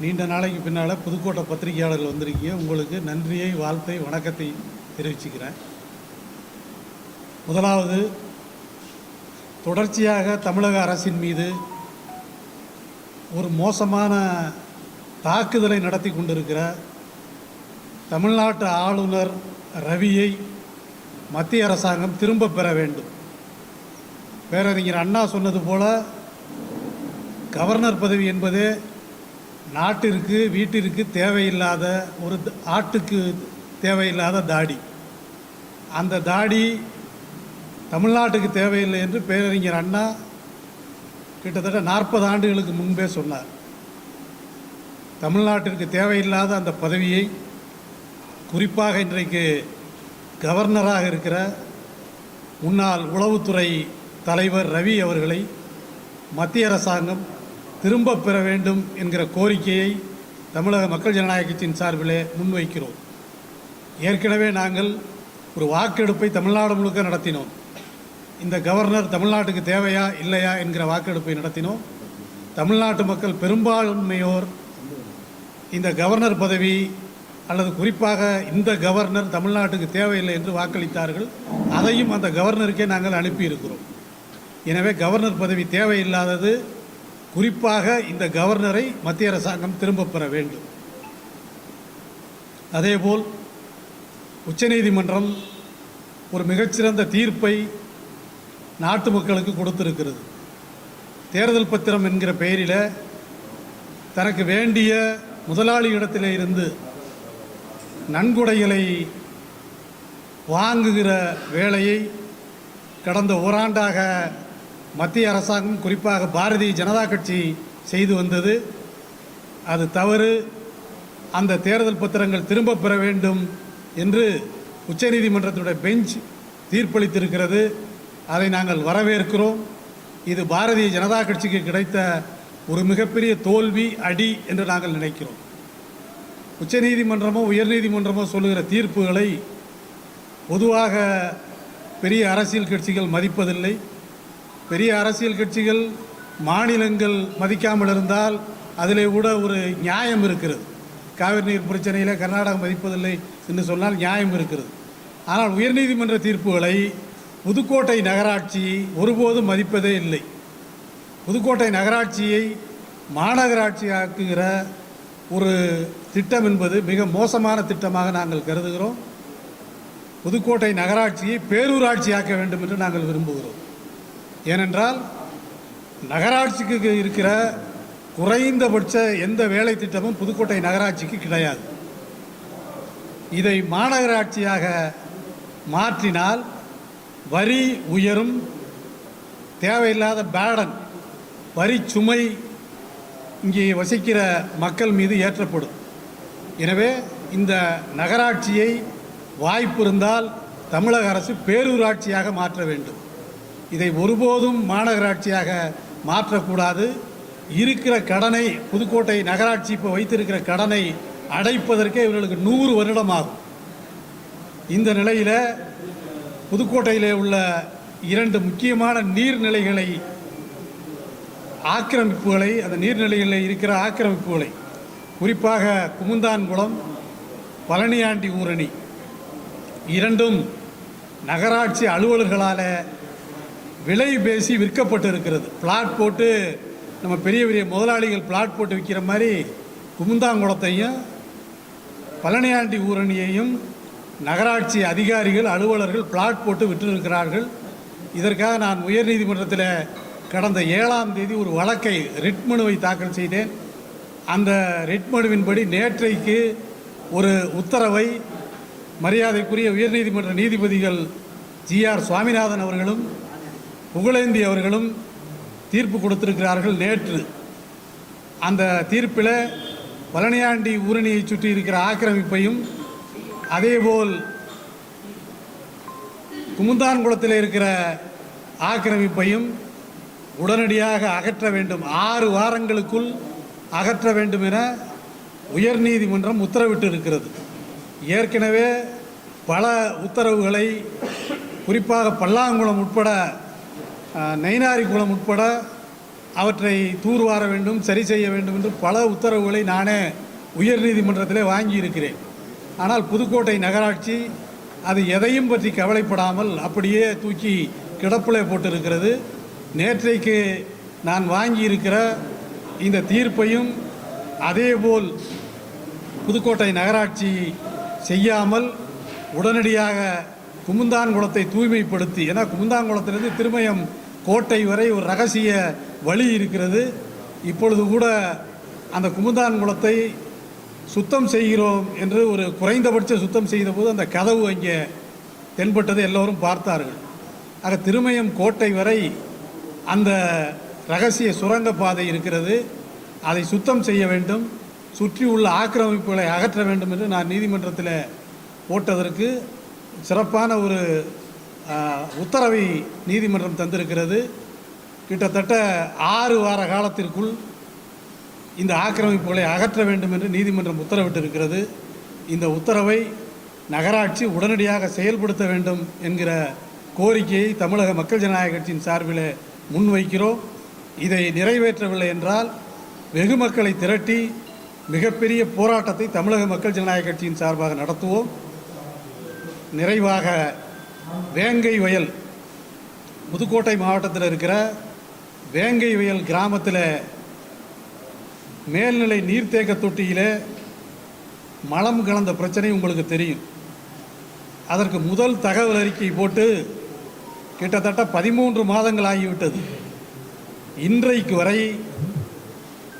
நீண்ட நாளைக்கு பின்னால் புதுக்கோட்டை பத்திரிகையாளர்கள் வந்திருக்கீங்க. உங்களுக்கு நன்றியை வாழ்த்தை வணக்கத்தை தெரிவிச்சுக்கிறேன். முதலாவது தொடர்ச்சியாக தமிழக அரசின் மீது ஒரு மோசமான தாக்குதலை நடத்தி கொண்டிருக்கிற தமிழ்நாட்டு ஆளுநர் ரவியை மத்திய அரசாங்கம் திரும்ப பெற வேண்டும். பேரறிஞர் அண்ணா சொன்னது போல கவர்னர் பதவி என்பதே நாட்டிற்கு வீட்டிற்கு தேவையில்லாத ஒரு ஆட்டுக்கு தேவையில்லாத தாடி. அந்த தாடி தமிழ்நாட்டுக்கு தேவையில்லை என்று பேரறிஞர் அண்ணா கிட்டத்தட்ட நாற்பது ஆண்டுகளுக்கு முன்பே சொன்னார். தமிழ்நாட்டிற்கு தேவையில்லாத அந்த பதவியை குறிப்பாக இன்றைக்கு கவர்னராக இருக்கிற முன்னாள் உளவுத்துறை தலைவர் ரவி அவர்களை மத்திய அரசாங்கம் திரும்ப பெற வேண்டும் என்கிற கோரிக்கையை தமிழக மக்கள் ஜனநாயகத்தின் சார்பிலே முன்வைக்கிறோம். ஏற்கனவே நாங்கள் ஒரு வாக்கெடுப்பை தமிழ்நாடு முழுக்க நடத்தினோம். இந்த கவர்னர் தமிழ்நாட்டுக்கு தேவையா இல்லையா என்கிற வாக்கெடுப்பை நடத்தினோம். தமிழ்நாட்டு மக்கள் பெரும்பான்மையோர் இந்த கவர்னர் பதவி அல்லது குறிப்பாக இந்த கவர்னர் தமிழ்நாட்டுக்கு தேவையில்லை என்று வாக்களித்தார்கள். அதையும் அந்த கவர்னருக்கே நாங்கள் அனுப்பியிருக்கிறோம். எனவே கவர்னர் பதவி தேவையில்லாதது குறிப்பாக இந்த கவர்னரை மத்திய அரசாங்கம் திரும்பப் பெற வேண்டும். அதேபோல் உச்சநீதிமன்றம் ஒரு மிகச்சிறந்த தீர்ப்பை நாட்டு மக்களுக்கு கொடுத்திருக்கிறது. தேர்தல் பத்திரம் என்கிற பெயரில் தனக்கு வேண்டிய முதலாளியிடத்திலே இருந்து நன்கொடைகளை வாங்குகிற வேலையை கடந்த ஓராண்டாக மத்திய அரசாங்கம் குறிப்பாக பாரதிய ஜனதா கட்சி செய்து வந்தது. அது தவறு. அந்த தேர்தல் பத்திரங்கள் திரும்பப் பெற வேண்டும் என்று உச்சநீதிமன்றத்துடைய பெஞ்ச் தீர்ப்பளித்திருக்கிறது. அதை நாங்கள் வரவேற்கிறோம். இது பாரதிய ஜனதா கட்சிக்கு கிடைத்த ஒரு மிகப்பெரிய தோல்வி அடி என்று நாங்கள் நினைக்கிறோம். உச்சநீதிமன்றமோ உயர்நீதிமன்றமோ சொல்லுகிற தீர்ப்புகளை பொதுவாக பெரிய அரசியல் கட்சிகள் மதிப்பதில்லை. பெரிய அரசியல் கட்சிகள் மாநிலங்கள் மதிக்காமல் இருந்தால் அதிலே கூட ஒரு நியாயம் இருக்கிறது. காவிரி நீர் பிரச்சனையில் கர்நாடகம் மதிப்பதில்லை என்று சொன்னால் நியாயம் இருக்கிறது. ஆனால் உயர்நீதிமன்ற தீர்ப்புகளை புதுக்கோட்டை நகராட்சி ஒருபோதும் மதிப்பதே இல்லை. புதுக்கோட்டை நகராட்சியை மாநகராட்சியாக்குகிற ஒரு திட்டம் என்பது மிக மோசமான திட்டமாக நாங்கள் கருதுகிறோம். புதுக்கோட்டை நகராட்சியை பேரூராட்சியாக்க வேண்டும் என்று நாங்கள் விரும்புகிறோம். ஏனென்றால் நகராட்சிக்கு இருக்கிற குறைந்தபட்ச எந்த வேலை திட்டமும் புதுக்கோட்டை நகராட்சிக்கு கிடையாது. இதை மாநகராட்சியாக மாற்றினால் வரி உயரும் தேவையில்லாத பேடன் வரி சுமை இங்கே வசிக்கிற மக்கள் மீது ஏற்றப்படும். எனவே இந்த நகராட்சியை வாய்ப்பு இருந்தால் தமிழக அரசு பேரூராட்சியாக மாற்ற வேண்டும். இதை ஒருபோதும் மாநகராட்சியாக மாற்றக்கூடாது. இருக்கிற கடனை புதுக்கோட்டை நகராட்சி இப்போ வைத்திருக்கிற கடனை அடைப்பதற்கே இவர்களுக்கு நூறு வருடமாகும். இந்த நிலையில் புதுக்கோட்டையில் உள்ள இரண்டு முக்கியமான நீர்நிலைகளை ஆக்கிரமிப்புகளை அந்த நீர்நிலைகளில் இருக்கிற ஆக்கிரமிப்புகளை குறிப்பாக குமுந்தான்குளம் பழனியாண்டி ஊரணி இரண்டும் நகராட்சி அலுவலர்களால் விலை பேசி விற்கப்பட்டு இருக்கிறது பிளாட் போட்டு நம்ம பெரிய பெரிய முதலாளிகள் பிளாட் போட்டு விற்கிற மாதிரி குமுந்தாங்குளத்தையும் பழனியாண்டி ஊரணியையும் நகராட்சி அதிகாரிகள் அலுவலர்கள் பிளாட் போட்டு விற்றிருக்கிறார்கள். இதற்காக நான் உயர்நீதிமன்றத்தில் கடந்த ஏழாம் தேதி ஒரு வழக்கை ரிட் மனுவை தாக்கல் செய்தேன். அந்த ரிட் மனுவின்படி நேற்றைக்கு ஒரு உத்தரவை மரியாதைக்குரிய உயர்நீதிமன்ற நீதிபதிகள் ஜிஆர் சுவாமிநாதன் அவர்களும் புகழேந்தி அவர்களும் தீர்ப்பு கொடுத்திருக்கிறார்கள் நேற்று. அந்த தீர்ப்பில் பழனியாண்டி ஊரணியை சுற்றி இருக்கிற ஆக்கிரமிப்பையும் அதேபோல் குமுந்தான்குளத்தில் இருக்கிற ஆக்கிரமிப்பையும் உடனடியாக அகற்ற வேண்டும். ஆறு வாரங்களுக்குள் அகற்ற வேண்டும் என உயர்நீதிமன்றம் உத்தரவிட்டு இருக்கிறது ஏற்கனவே பல உத்தரவுகளை குறிப்பாக பல்லாங்குளம் உட்பட அஹ், நெய்னாரிக்குளம் உட்பட அவற்றை தூர்வார வேண்டும் சரி செய்ய வேண்டும் என்று பல உத்தரவுகளை நானே உயர்நீதிமன்றத்திலே வாங்கியிருக்கிறேன். ஆனால் புதுக்கோட்டை நகராட்சி அது எதையும் பற்றி கவலைப்படாமல் அப்படியே தூக்கி கிடப்பிலே போட்டிருக்கிறது. நேற்றைக்கு நான் வாங்கியிருக்கிற இந்த தீர்ப்பையும் அதேபோல் புதுக்கோட்டை நகராட்சி செய்யாமல் உடனடியாக குமுந்தான்குளத்தை தூய்மைப்படுத்தி ஏன்னா குமுந்தான்குளத்திலிருந்து திருமயம் கோட்டை வரை ஒரு ரகசிய வழி இருக்கிறது. இப்பொழுது கூட அந்த குமுந்தான்குளத்தை சுத்தம் செய்கிறோம் என்று ஒரு குறைந்தபட்ச சுத்தம் செய்தபோது அந்த கதவு அங்கே தென்பட்டதை எல்லோரும் பார்த்தார்கள். ஆக திருமயம் கோட்டை வரை அந்த ரகசிய சுரங்க பாதை இருக்கிறது. அதை சுத்தம் செய்ய வேண்டும். சுற்றி உள்ள ஆக்கிரமிப்புகளை அகற்ற வேண்டும் என்று நான் நீதிமன்றத்தில் போட்டதற்கு சிறப்பான ஒரு உத்தரவை நீதிமன்றம் தந்திருக்கிறது. கிட்டத்தட்ட ஆறு வார காலத்திற்குள் இந்த ஆக்கிரமிப்புகளை அகற்ற வேண்டும் என்று நீதிமன்றம் உத்தரவிட்டிருக்கிறது. இந்த உத்தரவை நகராட்சி உடனடியாக செயல்படுத்த வேண்டும் என்கிற கோரிக்கையை தமிழக மக்கள் ஜனநாயக கட்சியின் சார்பில் முன்வைக்கிறோம். இதை நிறைவேற்றவில்லை என்றால் வெகு மக்களை திரட்டி மிகப்பெரிய போராட்டத்தை தமிழக மக்கள் ஜனநாயக கட்சியின் சார்பாக நடத்துவோம். நிறைவாக வேங்கை வயல் புதுக்கோட்டை மாவட்டத்தில் இருக்கிற வேங்கை வயல் கிராமத்தில் மேல்நிலை நீர்த்தேக்க தொட்டியில் மலம் கலந்த பிரச்சனை உங்களுக்கு தெரியும். அதற்கு முதல் தகவல் அறிக்கை போட்டு கிட்டத்தட்ட பதிமூன்று மாதங்கள் ஆகிவிட்டது. இன்றைக்கு வரை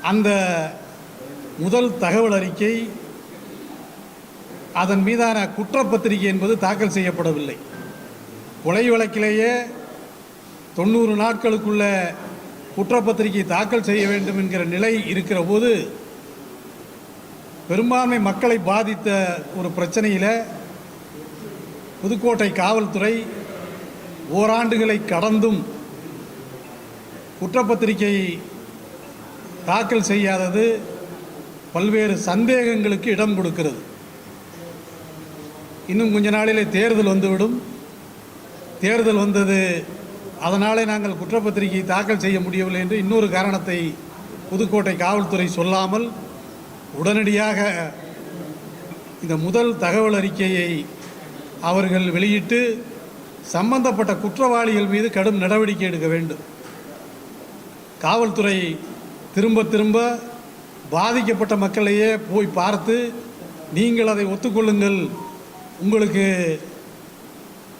அந்த முதல் தகவல் அறிக்கை அதன் மீதான குற்றப்பத்திரிகை என்பது தாக்கல் செய்யப்படவில்லை. கொலை வழக்கிலேயே தொண்ணூறு நாட்களுக்குள்ள குற்றப்பத்திரிகை தாக்கல் செய்ய வேண்டும் என்கிற நிலை இருக்கிற போது பெரும்பான்மை மக்களை பாதித்த ஒரு பிரச்சனையில் புதுக்கோட்டை காவல்துறை ஓராண்டுகளை கடந்தும் குற்றப்பத்திரிகை தாக்கல் செய்யாதது பல்வேறு சந்தேகங்களுக்கு இடம் கொடுக்கிறது. இன்னும் கொஞ்ச நாளிலே தேர்தல் வந்துவிடும். தேர்தல் வந்தது அதனாலே நாங்கள் குற்றப்பத்திரிகை தாக்கல் செய்ய முடியவில்லை என்று இன்னொரு காரணத்தை புதுக்கோட்டை காவல்துறை சொல்லாமல் உடனடியாக இந்த முதல் தகவல் அறிக்கையை அவர்கள் வெளியிட்டு சம்பந்தப்பட்ட குற்றவாளிகள் மீது கடும் நடவடிக்கை எடுக்க வேண்டும். காவல்துறை திரும்ப திரும்ப பாதிக்கப்பட்ட மக்களையே போய் பார்த்து நீங்கள் அதை ஒத்துக்கொள்ளுங்கள் உங்களுக்கு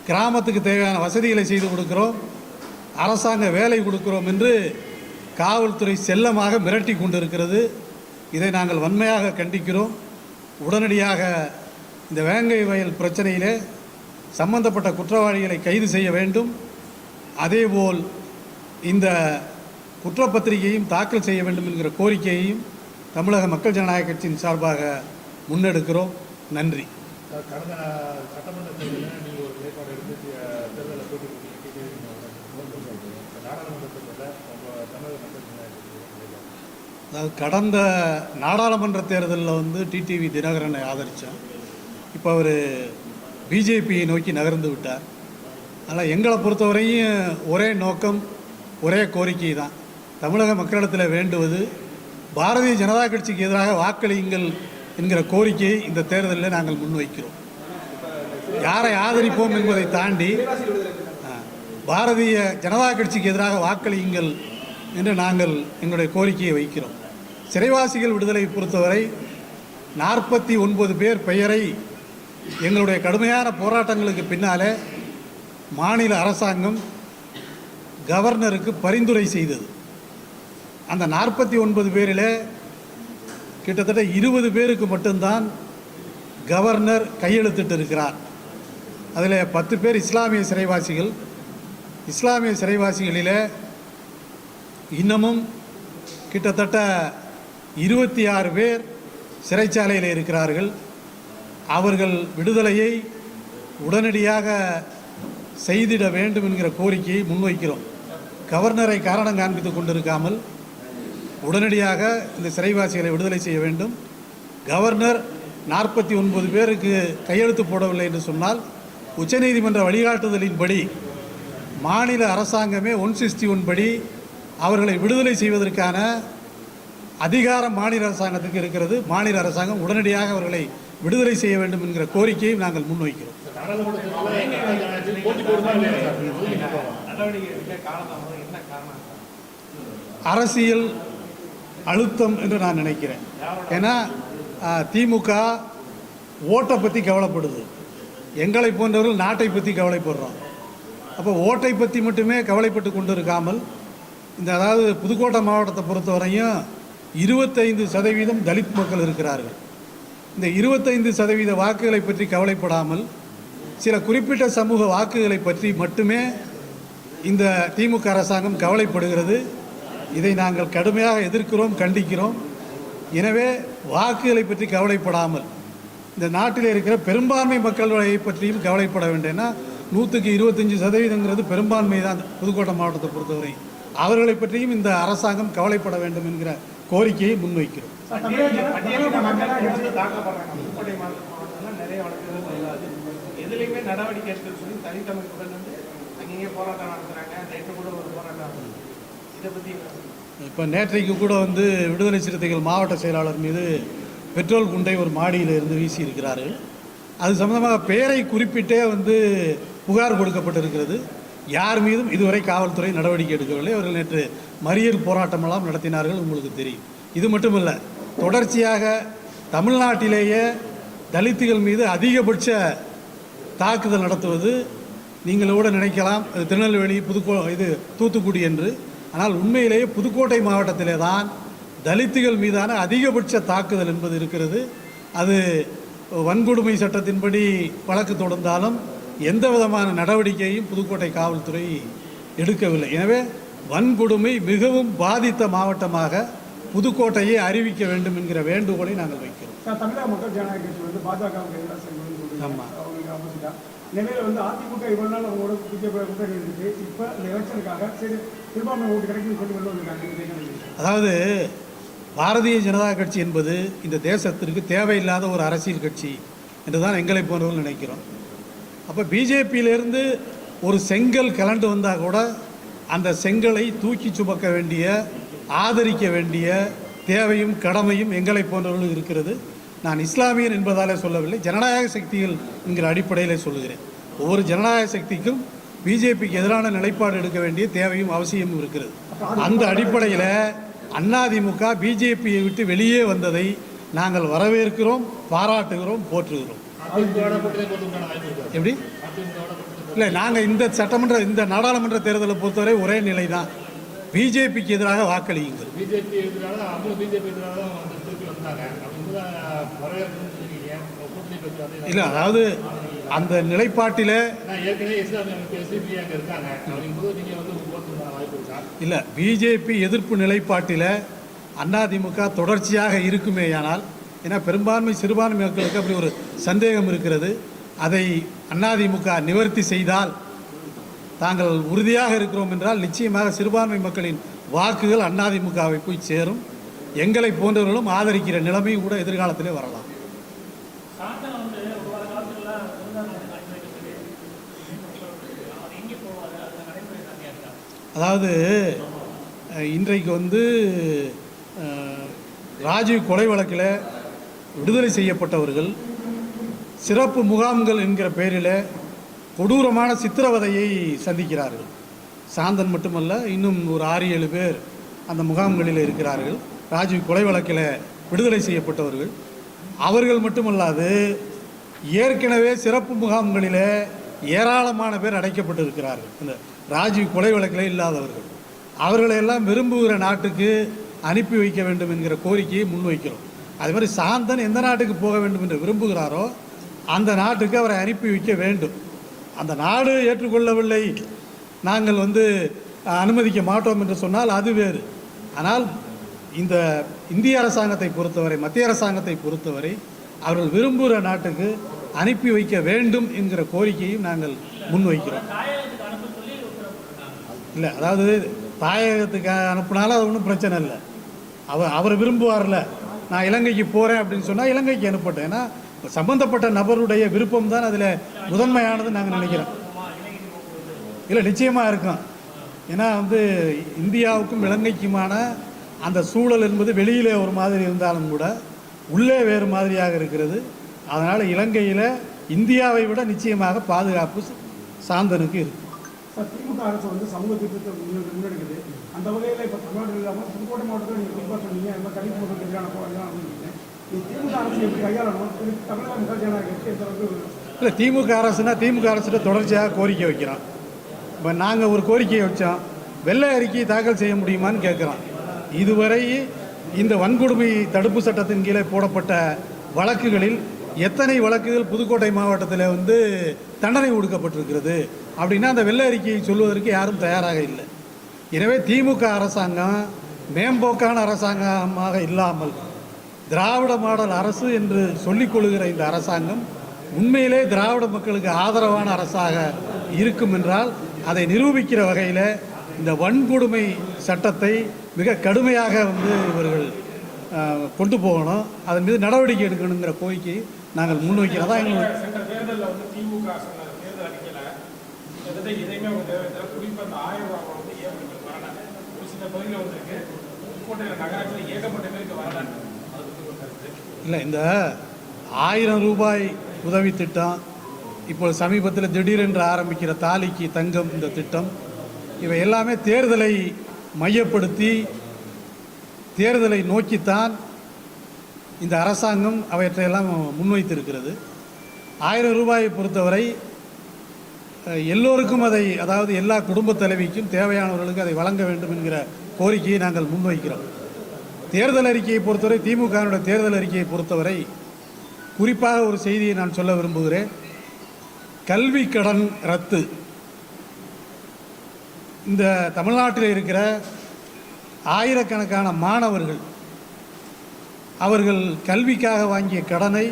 கிராமத்துக்கு தேவையான வசதிகளை செய்து கொடுக்கிறோம். அரசாங்க வேலை கொடுக்கிறோம் என்று காவல்துறை செல்லமாக மிரட்டி கொண்டிருக்கிறது. இதை நாங்கள் வன்மையாக கண்டிக்கிறோம். உடனடியாக இந்த வேங்கை வயல் பிரச்சனையிலே சம்பந்தப்பட்ட குற்றவாளிகளை கைது செய்ய வேண்டும். அதேபோல் இந்த குற்றப்பத்திரிகையும் தாக்கல் செய்ய வேண்டும் என்கிற கோரிக்கையையும் தமிழக மக்கள் ஜனநாயக கட்சியின் சார்பாக முன்னெடுக்கிறோம். நன்றி. கடந்த சட்டமன்ற தேர்தலில் நீங்கள் ஒரு நிலைப்பாடு எடுத்து தேர்தலில் போட்டி போட்டீங்க நாடாளுமன்ற தேர்தலில் தமிழக மக்கள் அதாவது கடந்த நாடாளுமன்ற தேர்தலில் வந்து டிடிவி தினகரனை ஆதரித்தேன் இப்போ அவர் பிஜேபியை நோக்கி நகர்ந்து விட்டார். அதனால் எங்களை பொறுத்தவரையும் ஒரே நோக்கம் ஒரே கோரிக்கை தான். தமிழக மக்களிடத்தில் வேண்டுவது பாரதிய ஜனதா கட்சிக்கு எதிராக வாக்களியுங்கள் என்கிற கோரிக்கையை இந்த தேர்தலில் நாங்கள் முன்வைக்கிறோம். யாரை ஆதரிப்போம் என்பதை தாண்டி பாரதிய ஜனதா கட்சிக்கு எதிராக வாக்களியுங்கள் என்று நாங்கள் எங்களுடைய கோரிக்கையை வைக்கிறோம். சிறைவாசிகள் விடுதலை பொறுத்தவரை நாற்பத்தி ஒன்பது பேர் பெயரை எங்களுடைய கடுமையான போராட்டங்களுக்கு பின்னாலே மாநில அரசாங்கம் கவர்னருக்கு பரிந்துரை செய்தது. அந்த நாற்பத்தி ஒன்பது பேரில் கிட்டத்தட்ட இருபது பேருக்கு மட்டும்தான் கவர்னர் கையெழுத்திட்டு இருக்கிறார் அதில் பத்து பேர் இஸ்லாமிய சிறைவாசிகள். இஸ்லாமிய சிறைவாசிகளில் இன்னமும் கிட்டத்தட்ட இருபத்தி ஆறு பேர் சிறைச்சாலையில் இருக்கிறார்கள். அவர்கள் விடுதலையை உடனடியாக செய்திட வேண்டும் என்கிற கோரிக்கையை முன்வைக்கிறோம். கவர்னரை காரணம் காண்பித்து கொண்டிருக்காமல் உடனடியாக இந்த சிறைவாசிகளை விடுதலை செய்ய வேண்டும். கவர்னர் நாற்பத்தி ஒன்பது பேருக்கு கையெழுத்து போடவில்லை என்று சொன்னால் உச்சநீதிமன்ற வழிகாட்டுதலின்படி மாநில அரசாங்கமே ஒன் சிக்ஸ்டி ஒன் படி அவர்களை விடுதலை செய்வதற்கான அதிகாரம் மாநில அரசாங்கத்துக்கு இருக்கிறது. மாநில அரசாங்கம் உடனடியாக அவர்களை விடுதலை செய்ய வேண்டும் என்கிற கோரிக்கையை நாங்கள் முன்வைக்கிறோம். அரசியல் அழுத்தம் என்று நான் நினைக்கிறேன். ஏன்னா திமுக ஓட்டை பற்றி கவலைப்படுது. எங்களை போன்றவர்கள் நாட்டை பற்றி கவலைப்படுறோம். அப்போ ஓட்டை பற்றி மட்டுமே கவலைப்பட்டு கொண்டு இருக்காமல் இந்த அதாவது புதுக்கோட்டை மாவட்டத்தை பொறுத்தவரையும் இருபத்தைந்து சதவீதம் தலித் மக்கள் இருக்கிறார்கள். இந்த இருபத்தைந்து சதவீத வாக்குகளை பற்றி கவலைப்படாமல் சில குறிப்பிட்ட சமூக வாக்குகளை பற்றி மட்டுமே இந்த திமுக அரசாங்கம் கவலைப்படுகிறது. இதை நாங்கள் கடுமையாக எதிர்க்கிறோம் கண்டிக்கிறோம். எனவே வாக்குகளை பற்றி கவலைப்படாமல் இந்த நாட்டில் இருக்கிற பெரும்பான்மை மக்களை பற்றியும் கவலைப்பட வேண்டும்னா நூற்றுக்கு இருபத்தஞ்சி சதவீதங்கிறது பெரும்பான்மை தான் புதுக்கோட்டை மாவட்டத்தை பொறுத்தவரை. அவர்களை பற்றியும் இந்த அரசாங்கம் கவலைப்பட வேண்டும் என்கிற கோரிக்கையை முன்வைக்கிறோம். நடவடிக்கை எடுக்கணும்னு சொல்லி தனித்தமிழ்குடன் வந்து போராட்டம் நடத்துகிறாங்க நேற்று கூட ஒரு போராட்டம் நடந்தது. இதை பற்றி இப்போ நேற்றைக்கு கூட வந்து விடுதலை சிறுத்தைகள் மாவட்ட செயலாளர் மீது பெட்ரோல் குண்டை ஒரு மாடியில் இருந்து வீசி இருக்கிறார்கள். அது சம்பந்தமாக பெயரை குறிப்பிட்டே வந்து புகார் கொடுக்கப்பட்டிருக்கிறது. யார் மீதும் இதுவரை காவல்துறை நடவடிக்கை எடுக்கவில்லை. அவர்கள் நேற்று மறியல் போராட்டமெல்லாம் நடத்தினார்கள் உங்களுக்கு தெரியும். இது மட்டுமல்ல தொடர்ச்சியாக தமிழ்நாட்டிலேயே தலித்துகள் மீது அதிகபட்ச தாக்குதல் நடத்துவது நீங்கள் கூட நினைக்கலாம் திருநெல்வேலி புதுக்கோ இது தூத்துக்குடி என்று ஆனால் உண்மையிலேயே புதுக்கோட்டை மாவட்டத்திலே தான் தலித்துகள் மீதான அதிகபட்ச தாக்குதல் என்பது இருக்கிறது. அது வன்கொடுமை சட்டத்தின்படி வழக்கு தொடர்ந்தாலும் எந்த விதமான நடவடிக்கையும் புதுக்கோட்டை காவல்துறை எடுக்கவில்லை. எனவே வன்கொடுமை மிகவும் பாதித்த மாவட்டமாக புதுக்கோட்டையை அறிவிக்க வேண்டும் என்கிற வேண்டுகோளை நாங்கள் வைக்கிறோம். தமிழக மக்கள் ஜனநாயக கட்சி வந்து பாஜகவுக்கு எதிராக நிலையில் வந்து அதிமுக இவ்வளோ நாள் அவங்களோட பிஜேபி கூட்டணி இருந்துச்சு. இப்போ இந்த எலெக்ஷனுக்காக சரி சிறுபான்மை ஓட்டு கிடைக்கும்னு சொல்லி கொண்டு வந்திருக்காங்க. அதாவது பாரதிய ஜனதா கட்சி என்பது இந்த தேசத்திற்கு தேவையில்லாத ஒரு அரசியல் கட்சி என்று தான் எங்களை போன்றவர்கள் நினைக்கிறோம். அப்போ பிஜேபியிலேருந்து ஒரு செங்கல் கலண்டு வந்தால் கூட அந்த செங்கலை தூக்கி சுமக்க வேண்டிய ஆதரிக்க வேண்டிய தேவையும் கடமையும் எங்களை போன்றவர்களும் இருக்கிறது. நான் இஸ்லாமியன் என்பதாலே சொல்லவில்லை ஜனநாயக சக்திகள் என்கிற அடிப்படையிலே சொல்லுகிறேன். ஒவ்வொரு ஜனநாயக சக்திக்கும் பிஜேபிக்கு எதிரான நிலைப்பாடு எடுக்க வேண்டிய தேவையும் அவசியமும் இருக்கிறது. அந்த அடிப்படையில் அதிமுக பிஜேபியை விட்டு வெளியே வந்ததை நாங்கள் வரவேற்கிறோம் பாராட்டுகிறோம் போற்றுகிறோம். எப்படி? இல்லை நாங்கள் இந்த சட்டமன்ற இந்த நாடாளுமன்ற தேர்தலை பொறுத்தவரை ஒரே நிலை தான் பிஜேபிக்கு எதிராக வாக்களியுங்கள். பிஜேபி எதிராக அவங்களும் பிஜேபி எதிராக வந்தாங்க. இல்லை அதாவது அந்த நிலைப்பாட்டில் இல்லை பிஜேபி எதிர்ப்பு நிலைப்பாட்டில் அதிமுக தொடர்ச்சியாக இருக்குமேயானால் ஏன்னா பெரும்பான்மை சிறுபான்மை மக்களுக்கு அப்படி ஒரு சந்தேகம் இருக்கிறது. அதை அதிமுக நிவர்த்தி செய்தால் தாங்கள் உறுதியாக இருக்கிறோம் என்றால் நிச்சயமாக சிறுபான்மை மக்களின் வாக்குகள் அதிமுகவை போய் சேரும். எங்களை போன்றவர்களும் ஆதரிக்கிற நிலைமை கூட எதிர்காலத்திலே வரலாம். அதாவது இன்றைக்கு வந்து ராஜீவ் கொலை வழக்கில் விடுதலை செய்யப்பட்டவர்கள் சிறப்பு முகாம்கள் என்கிற பெயரில் கொடூரமான சித்திரவதையை சந்திக்கிறார்கள். சாந்தன் மட்டுமல்ல இன்னும் ஒரு ஆறு ஏழு பேர் அந்த முகாம்களில் இருக்கிறார்கள். ராஜீவ் கொலை வழக்கில் விடுதலை செய்யப்பட்டவர்கள். அவர்கள் மட்டுமல்லாது ஏற்கனவே சிறப்பு முகாம்களில் ஏராளமான பேர் அடைக்கப்பட்டிருக்கிறார்கள். இந்த ராஜீவ் கொலை வழக்கில் இல்லாதவர்கள். அவர்களையெல்லாம் விரும்புகிற நாட்டுக்கு அனுப்பி வைக்க வேண்டும் என்கிற கோரிக்கையை முன்வைக்கிறோம். அதே மாதிரி சாந்தன் எந்த நாட்டுக்கு போக வேண்டும் என்று விரும்புகிறாரோ அந்த நாட்டுக்கு அவரை அனுப்பி வைக்க வேண்டும். அந்த நாடு ஏற்றுக்கொள்ளவில்லை. நாங்கள் வந்து அனுமதிக்க மாட்டோம் என்று சொன்னால் அது வேறு. ஆனால் இந்த இந்திய அரசாங்கத்தை பொறுத்தவரை மத்திய அரசாங்கத்தை பொறுத்தவரை அவர்கள் விரும்புகிற நாட்டுக்கு அனுப்பி வைக்க வேண்டும் என்கிற கோரிக்கையும் நாங்கள் முன்வைக்கிறோம். இல்லை அதாவது தாயகத்துக்கு அனுப்புனாலும் அது ஒன்றும் பிரச்சனை இல்லை. அவர் அவர் விரும்புவார்ல. நான் இலங்கைக்கு போகிறேன் அப்படின்னு சொன்னால் இலங்கைக்கு அனுப்பட்டேன் ஏன்னா சம்பந்தப்பட்ட நபருடைய விருப்பம் தான் அதில் முதன்மையானது நாங்கள் நினைக்கிறோம். இல்லை நிச்சயமாக இருக்கும். ஏன்னா வந்து இந்தியாவுக்கும் இலங்கைக்குமான அந்த சூழல் என்பது வெளியிலே ஒரு மாதிரி இருந்தாலும் கூட உள்ளே வேறு மாதிரியாக இருக்கிறது. அதனால் இலங்கையில் இந்தியாவை விட நிச்சயமாக பாதுகாப்பு சாந்தனுக்கு இருக்குது திமுக அரசு வந்து சமூக திட்டத்தை முன்னெடுக்குது. அந்த வகையில் இப்போ தமிழ்நாடு இல்லாமல் புதுக்கோட்டை மாவட்டத்தில் நீங்கள் குறிப்பாக சொன்னீங்க இந்த எதிரான போராட்டம் இல்லை திமுக அரசுனா திமுக அரசுகிட்ட தொடர்ச்சியாக கோரிக்கை வைக்கிறோம் இப்போ நாங்கள் ஒரு கோரிக்கையை வச்சோம் வெள்ளை அறிக்கையை தாக்கல் செய்ய முடியுமான்னு கேட்குறோம் இதுவரை இந்த வன்கொடுமை தடுப்பு சட்டத்தின் கீழே போடப்பட்ட வழக்குகளில் எத்தனை வழக்குகள் புதுக்கோட்டை மாவட்டத்தில் வந்து தண்டனை கொடுக்கப்பட்டிருக்கிறது அப்படின்னா அந்த வெள்ள அறிக்கையை சொல்வதற்கு யாரும் தயாராக இல்லை. எனவே திமுக அரசாங்கம் மேம்போக்கான அரசாங்கமாக இல்லாமல் திராவிட மாடல் அரசு என்று சொல்லிக் கொள்கிற இந்த அரசாங்கம் உண்மையிலே திராவிட மக்களுக்கு ஆதரவான அரசாக இருக்கும் என்றால் அதை நிரூபிக்கிற வகையில் இந்த வன்கொடுமை சட்டத்தை மிக கடுமையாக வந்து இவர்கள் கொண்டு போகணும். அதன் மீது நடவடிக்கை எடுக்கணுங்கிற கோரிக்கை நாங்கள் முன்வைக்கிறதா எங்களுக்கு ஏகப்பட்ட வரல. இல்லை இந்த ஆயிரம் ரூபாய் உதவி திட்டம் இப்போ சமீபத்தில் திடீரென்று ஆரம்பிக்கிற தாலிக்கு தங்கம் இந்த திட்டம் இவை எல்லாமே தேர்தலை மையப்படுத்தி தேர்தலை நோக்கித்தான் இந்த அரசாங்கம் அவற்றையெல்லாம் முன்வைத்திருக்கிறது. ஆயிரம் ரூபாயை பொறுத்தவரை எல்லோருக்கும் அதை அதாவது எல்லா குடும்பத் தலைவிக்கும் தேவையானவர்களுக்கு அதை வழங்க வேண்டும் என்கிற கோரிக்கையை நாங்கள் முன்வைக்கிறோம். தேர்தல் அறிக்கையை பொறுத்தவரை திமுகவினுடைய தேர்தல் அறிக்கையை பொறுத்தவரை குறிப்பாக ஒரு செய்தியை நான் சொல்ல விரும்புகிறேன். கல்வி கடன் ரத்து. இந்த தமிழ்நாட்டில் இருக்கிற ஆயிரக்கணக்கான மாணவர்கள் அவர்கள் கல்விக்காக வாங்கிய கடனை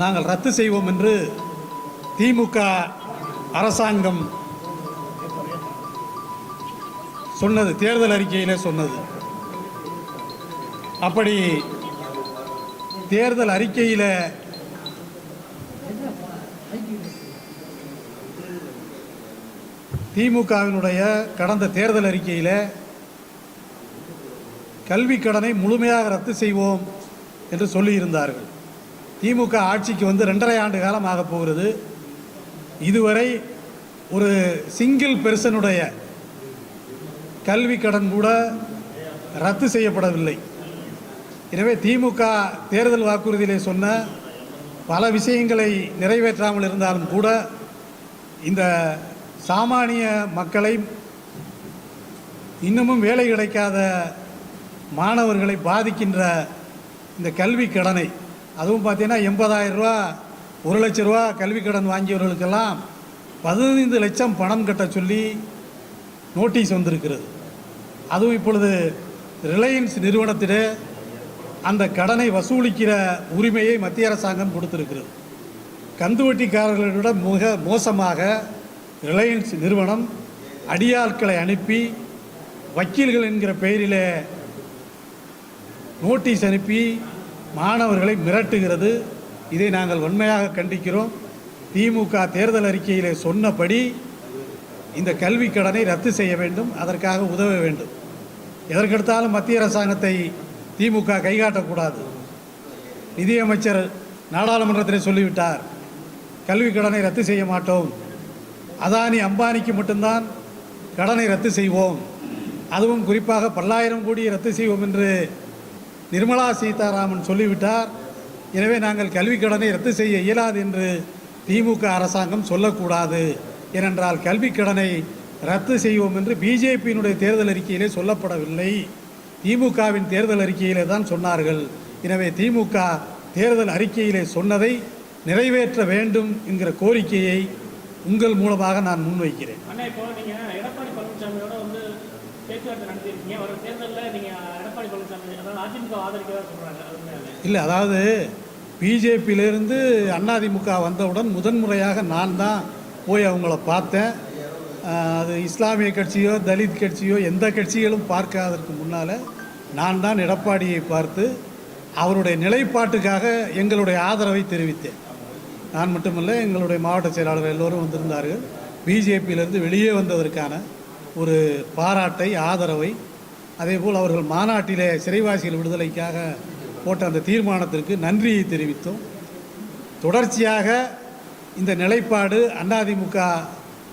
நாங்கள் ரத்து செய்வோம் என்று திமுக அரசாங்கம் சொன்னது தேர்தல் அறிக்கையிலே சொன்னது. அப்படி தேர்தல் அறிக்கையில் திமுகவினுடைய கடந்த தேர்தல் அறிக்கையில் கல்வி கடனை முழுமையாக ரத்து செய்வோம் என்று சொல்லியிருந்தார்கள். திமுக ஆட்சிக்கு வந்து ரெண்டரை ஆண்டு காலம் ஆகப் போகிறது. இதுவரை ஒரு சிங்கிள் பெர்சனுடைய கல்வி கடன் கூட ரத்து செய்யப்படவில்லை. எனவே திமுக தேர்தல் வாக்குறுதியிலே சொன்ன பல விஷயங்களை நிறைவேற்றாமல் இருந்தாலும் கூட இந்த சாமானிய மக்களை இன்னமும் வேலை கிடைக்காத மாணவர்களை பாதிக்கின்ற இந்த கல்வி கடனை அதுவும் பார்த்தீங்கன்னா எண்பதாயிரம் ரூபா ஒரு லட்ச ரூபா கல்வி கடன் வாங்கியவர்களுக்கெல்லாம் பதினைந்து லட்சம் பணம் கட்ட சொல்லி நோட்டீஸ் வந்திருக்கிறது. அதுவும் இப்பொழுது ரிலையன்ஸ் நிறுவனத்திலே அந்த கடனை வசூலிக்கிற உரிமையை மத்திய அரசாங்கம் கொடுத்திருக்கிறது. கந்துவட்டிக்காரர்களை மிக மோசமாக ரிலையன்ஸ் நிறுவனம் அடியாட்களை அனுப்பி வக்கீல்கள் என்கிற பெயரில் நோட்டீஸ் அனுப்பி மாணவர்களை மிரட்டுகிறது. இதை நாங்கள் வன்மையாக கண்டிக்கிறோம். திமுக தேர்தல் அறிக்கையிலே சொன்னபடி இந்த கல்வி கடனை ரத்து செய்ய வேண்டும். அதற்காக உதவ வேண்டும். எதற்கெடுத்தாலும் மத்திய அரசாங்கத்தை திமுக கைகாட்டக்கூடாது. நிதியமைச்சர் நாடாளுமன்றத்தில் சொல்லிவிட்டார் கல்வி கடனை ரத்து செய்ய மாட்டோம். அதானி அம்பானிக்கு மட்டும்தான் கடனை ரத்து செய்வோம். அதுவும் குறிப்பாக பல்லாயிரம் கோடியை ரத்து செய்வோம் என்று நிர்மலா சீதாராமன் சொல்லிவிட்டார். எனவே நாங்கள் கல்வி கடனை ரத்து செய்ய இயலாது என்று திமுக அரசாங்கம் சொல்லக்கூடாது. ஏனென்றால் கல்வி கடனை ரத்து செய்வோம் என்று பிஜேபியினுடைய தேர்தல் அறிக்கையிலே சொல்லப்படவில்லை. திமுகவின் தேர்தல் அறிக்கையிலே தான் சொன்னார்கள். எனவே திமுக தேர்தல் அறிக்கையிலே சொன்னதை நிறைவேற்ற வேண்டும் என்கிற கோரிக்கையை உங்கள் மூலமாக நான் முன்வைக்கிறேன்? இல்லை அதாவது பிஜேபியிலிருந்து அதிமுக வந்தவுடன் முதன்முறையாக நான் தான் போய் அவங்கள பார்த்தேன். அது இஸ்லாமிய கட்சியோ தலித் கட்சியோ எந்த கட்சிகளும் பார்க்காததற்கு முன்னால் நான் தான் எடப்பாடியை பார்த்து அவருடைய நிலைப்பாட்டுக்காக எங்களுடைய ஆதரவை தெரிவித்தேன். நான் மட்டுமல்ல எங்களுடைய மாவட்ட செயலாளர்கள் எல்லோரும் வந்திருந்தார்கள். பிஜேபியிலிருந்து வெளியே வந்ததற்கான ஒரு பாராட்டை ஆதரவை அதேபோல் அவர்கள் மாநாட்டிலே சிறைவாசிகள் விடுதலைக்காக போட்ட அந்த தீர்மானத்திற்கு நன்றியை தெரிவித்தோம். தொடர்ச்சியாக இந்த நிலைப்பாடு அதிமுக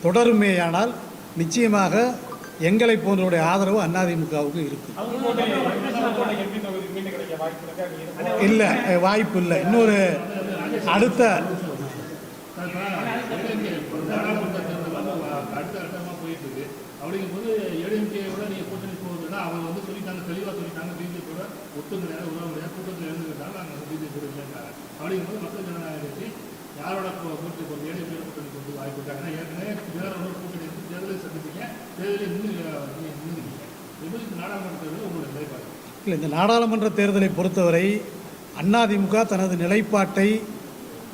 தொடருமேயானால் நிச்சயமாக எங்களை போன்றவருடைய ஆதரவு அதிமுகவுக்கு இருக்கும் இல்லை வாய்ப்பு இல்லை. இன்னொரு அடுத்த நாடாளுமன்ற அடுத்த அவங்க வந்து சொல்லிட்டாங்க தெளிவாக சொல்லிட்டாங்க பிஜேபியோட ஒத்து கிடையாது உறவு கூட்டத்தில் இருந்துக்கிட்டாங்க நாங்கள் வந்து பிஜேபியோட இல்லைன்றாங்க அப்படிங்கும்போது மக்கள் ஜனநாயகத்தை யாரோட கூட்டணி போகுது ஏடிஎம்கே கூட்டணி போகுது வாய்ப்பு ஏற்கனவே வேற ஒரு கூட்டணி தேர்தலை சந்திச்சீங்க தேர்தலில் நின்று நின்றுங்க எப்படி நாடாளுமன்ற தேர்தலில் உங்களோட நிலைப்பாடு. இல்லை இந்த நாடாளுமன்ற தேர்தலை பொறுத்தவரை அதிமுக தனது நிலைப்பாட்டை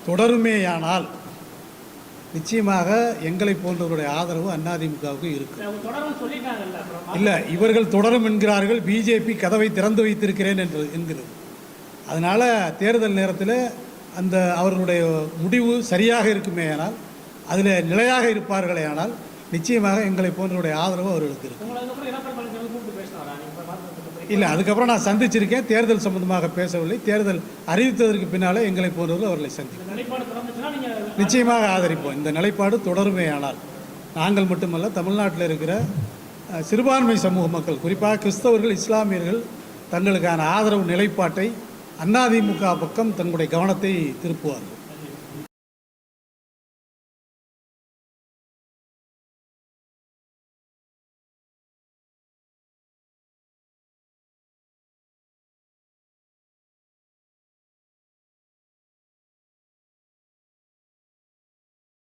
தொடருமேயானால் நிச்சயமாக எங்களை போன்றவருடைய ஆதரவு அதிமுகவுக்கு அப்புறம் இல்லை இவர்கள் தொடரும் என்கிறார்கள். பிஜேபி கதவை திறந்து வைத்திருக்கிறேன் என்று என்கிறது. அதனால் தேர்தல் நேரத்தில் அந்த அவர்களுடைய முடிவு சரியாக இருக்குமேயானால் அதில் நிலையாக இருப்பார்களே ஆனால் நிச்சயமாக எங்களை போன்றவருடைய ஆதரவு அவர்களுக்கு இருக்கும் மாற்றத்துக்கு இல்லை அதுக்கப்புறம் நான் சந்திச்சிருக்கேன். தேர்தல் சம்பந்தமாக பேசவில்லை. தேர்தல் அறிவித்ததற்கு பின்னாலே எங்களை போன்றவர்கள் அவர்களை சந்திப்போம். நிச்சயமாக ஆதரிப்போம். இந்த நிலைப்பாடு தொடருமேயானால் நாங்கள் மட்டுமல்ல தமிழ்நாட்டில் இருக்கிற சிறுபான்மை சமூக மக்கள் குறிப்பாக கிறிஸ்தவர்கள் இஸ்லாமியர்கள் தங்களுக்கான ஆதரவு நிலைப்பாட்டை அதிமுக பக்கம் தங்களுடைய கவனத்தை திருப்புவார்கள்.